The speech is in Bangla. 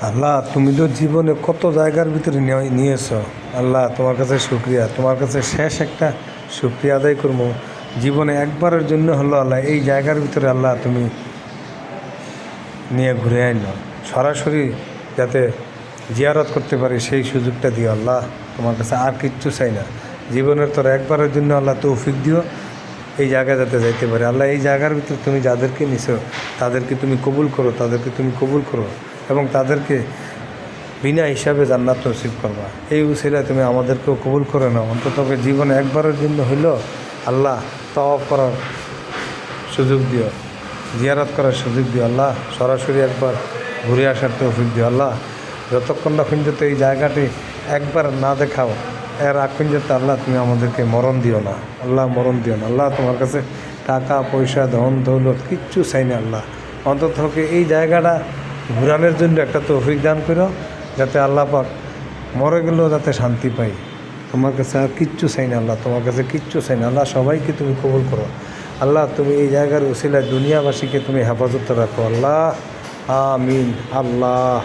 আল্লাহ, তুমি তো জীবনে কত জায়গার ভিতরে নিয়ে- নিয়েছো। আল্লাহ, তোমার কাছে শুক্রিয়া। তোমার কাছে শেষ একটা শুক্রিয়া আদায় করব। জীবনে একবারের জন্য হলো আল্লাহ, এই জায়গার ভিতরে আল্লাহ তুমি নিয়ে ঘুরে আনলো সরাসরি যাতে জিয়ারত করতে পারি, সেই সুযোগটা দিও আল্লাহ। তোমার কাছে আর কিচ্ছু চাই না। জীবনের তোর একবারের জন্য আল্লাহ তৌফিক দিও। এই জায়গায় যাতে যাইতে পারে। আল্লাহ, এই জায়গার ভিতরে তুমি যাদেরকে নিছো, তাদেরকে তুমি কবুল করো, তাদেরকে তুমি কবুল করো। এবং তাদেরকে বিনা হিসাবে জান্নাত নসিব করবা। এই উসিলায় তুমি আমাদেরকেও কবুল করে নাও। অন্তত জীবনে একবারের জন্য হইল আল্লাহ তওয়াব করার সুযোগ দিও। জিয়ারত করার সুযোগ দিও। আল্লাহ সরাসরি একবার ঘুরে আসার তৌফিক দিও। আল্লাহ যতক্ষণ না পর্যন্ত এই জায়গাটি একবার না দেখাও, এর আগ পর্যন্ত আল্লাহ তুমি আমাদেরকে মরণ দিও না। আল্লাহ মরণ দিও না। আল্লাহ তোমার কাছে টাকা, পয়সা, ধন, দৌলত কিচ্ছু চাই না আল্লাহ। অন্তত এই জায়গাটা ঘুরানোর জন্য একটা তৌফিক দান করো, যাতে আল্লাহ পাক মরে গেলেও যাতে শান্তি পাই তোমার কাছে আর কিচ্ছু চাই না আল্লাহ, তোমার কাছে কিচ্ছু চাই না। আল্লাহ, সবাইকে তুমি কবুল করো। আল্লাহ, তুমি এই জায়গার উসিলায় দুনিয়াবাসীকে তুমি হেফাজত রাখো। আল্লাহ, আমিন। আল্লাহ।